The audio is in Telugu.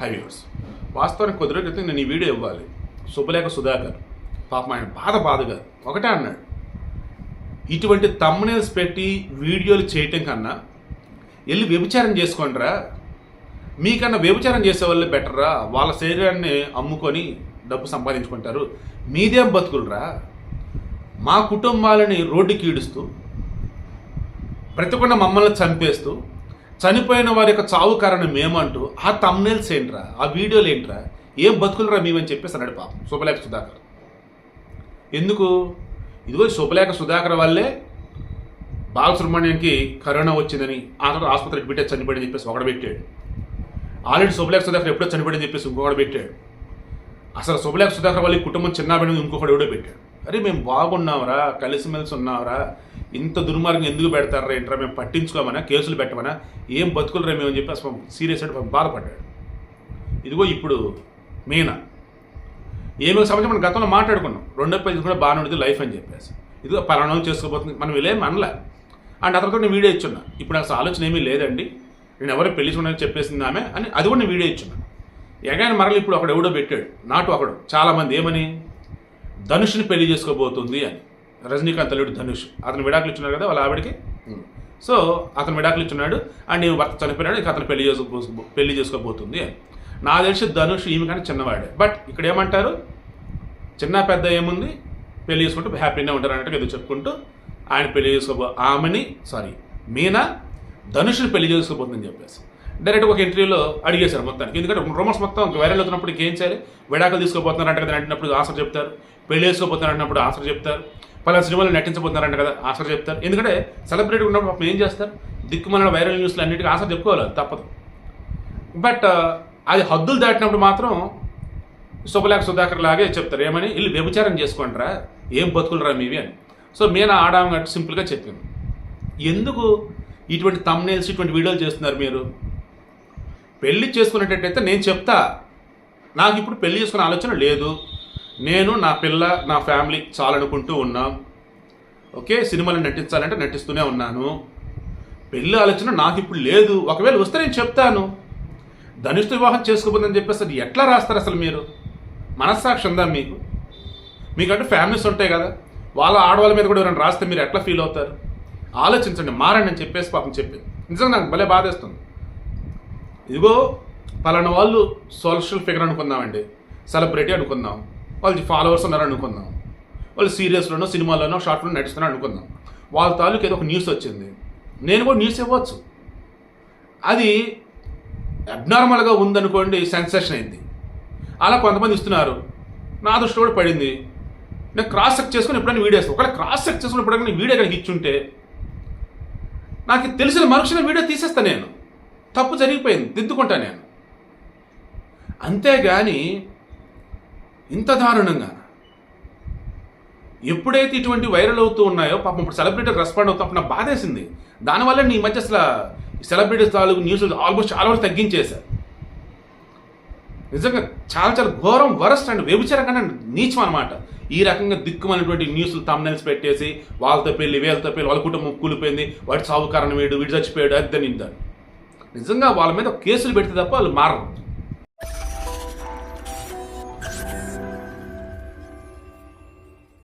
హై వ్యూవర్స్ వాస్తవానికి కొద్ది రోజుల క్రితం నేను ఈ వీడియో ఇవ్వాలి. శుభలేఖ సుధాకర్. పాపం ఆయన బాధ బాధగా ఒకటే అన్నాడు. ఇటువంటి తమ్మునేల్స్ పెట్టి వీడియోలు చేయటం కన్నా వెళ్ళి వ్యభిచారం చేసుకోండిరా. మీకన్నా వ్యభిచారం చేసే వాళ్ళే బెటర్రా? వాళ్ళ శరీరాన్ని అమ్ముకొని డబ్బు సంపాదించుకుంటారు. మీదేం బతుకులరా? మా కుటుంబాలని రోడ్డుకి ఈడుస్తూ బ్రతకుండా మమ్మల్ని చంపేస్తూ చనిపోయిన వారి యొక్క చావు కారణం మేమంటూ ఆ తమ్నేల్స్ ఏంట్రా? ఆ వీడియోలు ఏంట్రా? ఏం బతుకులరా మేమని చెప్పేసి అన్నాడు పాపం శుభలేఖ సుధాకర్. ఎందుకు? ఇదిగో శుభలేఖ సుధాకర్ వల్లే బాలసుబ్రహ్మణ్యంకి కరోనా వచ్చిందని ఆ తర్వాత ఆసుపత్రికి పెట్టే చనిపోయిందని చెప్పేసి ఒకడు పెట్టాడు ఆల్రెడీ శుభలేఖ సుధాకర్ ఎప్పుడో చనిపోయిందని చెప్పేసి ఇంకొకడు పెట్టాడు అసలు శుభలేఖ సుధాకర్ వాళ్ళ కుటుంబం చిన్నబడి ఇంకొకడు ఎవడో పెట్టాడు. అరే మేము బాగున్నావరా కలిసిమెలిసి ఉన్నావరా ఇంత దుర్మార్గం ఎందుకు పెడతారా ఏంట్రా? మేము పట్టించుకోమనా? కేసులు పెట్టమనా? ఏం బతుకులరా మేము అని చెప్పి అసలు సీరియస్ అంటే బాధపడ్డాడు. ఇదిగో ఇప్పుడు మీనా. ఏమి సంబంధించి మనం గతంలో మాట్లాడుకున్నాం. రెండో పేజీ కూడా బాగానే ఉండేది లైఫ్ అని చెప్పేసి. ఇదిగో పలానా చేసుకోబోతుంది. మనం వీళ్ళేం అనలే. అండ్ అతనితో నేను వీడియో ఇచ్చున్నా. ఇప్పుడు అసలు ఆలోచన ఏమీ లేదండి. నేను ఎవరు పెళ్ళి చూడని చెప్పేసింది ఆమె అని అది కూడా నేను వీడియో ఇచ్చున్నా. ఎగైన మరలు ఇప్పుడు అక్కడ ఎవడో పెట్టాడు. నాటు అక్కడ చాలామంది ఏమని? ధనుషుని పెళ్ళి చేసుకోబోతుంది అని. రజనీకాంత్ అల్లుడు ధనుష్. అతను విడాకులు ఇచ్చున్నారు కదా వాళ్ళ ఆవిడకి? సో అతను విడాకులు ఇచ్చున్నాడు. అండ్ నేను భర్త చనిపోయినాడు ఇక అతను పెళ్ళి చేసుకో పెళ్ళి చేసుకోబోతుంది నా తెలిసి ధనుష్ ఈమె కానీ చిన్నవాడే. బట్ ఇక్కడ ఏమంటారు? చిన్న పెద్ద ఏముంది? పెళ్ళి చేసుకుంటూ హ్యాపీగా ఉంటారు అన్నట్టుగా ఏదో చెప్పుకుంటూ ఆయన పెళ్ళి చేసుకోబో ఆమెని సారీ మీనా ధనుష్ని పెళ్ళి చేసుకోబోతుందని చెప్పేసి. డైరెక్ట్ ఒక ఇంటర్వ్యూలో అడిగేశారు మొత్తానికి. ఎందుకంటే రూమర్స్ మొత్తం వైరల్ అవుతున్నప్పుడు ఏం చేయాలి? విడాకులు తీసుకోబోతున్నారంట కదా అంటున్నప్పుడు ఆన్సర్ చెప్తారు. పెళ్ళి చేసుకోబోతున్నారు అంటున్నప్పుడు ఆన్సర్ చెప్తారు. పలా సినిమాలు నటించబోతున్నారంట కదా ఆన్సర్ చెప్తారు. ఎందుకంటే సెలబ్రిటీ ఉన్నప్పుడు పాపం ఏం చేస్తారు? దిక్కుమల వైరల్ న్యూస్లు అన్నిటికీ ఆన్సర్ చెప్పుకోవాలి తప్పదు. బట్ అది హద్దులు దాటినప్పుడు మాత్రం శుభలేఖ సుధాకర్ లాగే చెప్తారు. ఏమని? వీళ్ళు వ్యభిచారం చేసుకోండిరా ఏం బతుకులరా మీవి అని. సో మీన ఆడాము అంటే సింపుల్గా చెప్పింది. ఎందుకు ఇటువంటి తమ్నేల్స్ ఇటువంటి వీడియోలు చేస్తున్నారు మీరు? పెళ్ళి చేసుకునేటట్టయితే నేను చెప్తా. నాకు ఇప్పుడు పెళ్ళి చేసుకునే ఆలోచన లేదు. నేను నా పిల్ల నా ఫ్యామిలీ చాలనుకుంటూ ఉన్నాం. ఓకే సినిమాలు నటించాలంటే నటిస్తూనే ఉన్నాను. పెళ్ళి ఆలోచన నాకు ఇప్పుడు లేదు. ఒకవేళ వస్తే నేను చెప్తాను. ధనుష్ వివాహం చేసుకోబోదని చెప్పేసి అది ఎట్లా రాస్తారు అసలు మీరు? మనస్సాక్షి ఉందా మీకు? మీకంటే ఫ్యామిలీస్ ఉంటాయి కదా. వాళ్ళ ఆడవాళ్ళ మీద కూడా ఎవరైనా రాస్తే మీరు ఎట్లా ఫీల్ అవుతారు? ఆలోచించండి మారండి అని చెప్పేసి పాపం చెప్పింది. నిజంగా నాకు భలే బాధేస్తుంది. ఇదిగో పలానా వాళ్ళు సోషల్ ఫిగర్ అనుకుందామండి. సెలబ్రిటీ అనుకుందాం. వాళ్ళు ఫాలోవర్స్ ఉన్నారు అనుకుందాం. వాళ్ళు సీరియల్స్లోనో సినిమాల్లోనో షార్ట్లో నటిస్తున్నారు అనుకుందాం. వాళ్ళ తాలూకు ఏదో ఒక న్యూస్ వచ్చింది. నేను కూడా న్యూస్ ఇవ్వచ్చు. అది అబ్నార్మల్గా ఉందనుకోండి సెన్సేషన్ అయింది. అలా కొంతమంది ఇస్తున్నారు. నా దృష్టి కూడా పడింది. నేను క్రాస్ చెక్ చేసుకుని ఎప్పుడైనా వీడియో ఒకవేళ క్రాస్ చెక్ చేసుకుని ఎప్పుడైనా వీడియో కనుక ఇచ్చుంటే నాకు తెలిసిన మనుషుల వీడియో తీసేస్తాను నేను. తప్పు జరిగిపోయింది. దిద్దుకుంటా నేను. అంతేగాని ఇంత దారుణంగా? ఎప్పుడైతే ఇటువంటి వైరల్ అవుతూ ఉన్నాయో పాపం ఇప్పుడు సెలబ్రిటీ రెస్పాండ్ అవుతా నాకు బాధేసింది. దానివల్ల నీ మధ్య అసలు సెలబ్రిటీస్ తాలూకు న్యూస్ ఆల్మోస్ట్ చాలా వరకు తగ్గించేశారు. నిజంగా చాలా చాలా ఘోరం వరస్ట్ అండ్ వ్యభిచారంగా నీచం అనమాట ఈ రకంగా దిక్కుమైనటువంటి న్యూస్లు తమ్నెల్స్ పెట్టేసి వాళ్ళతో పెళ్ళి వీళ్ళతో పెళ్ళి వాళ్ళ కుటుంబం కూలిపోయింది వాడి సాగు కారణం వీడు వీడు చచ్చిపోయాడు అది నిజంగా వాళ్ళ మీద కేసులు పెడితే తప్ప వాళ్ళు మారరు.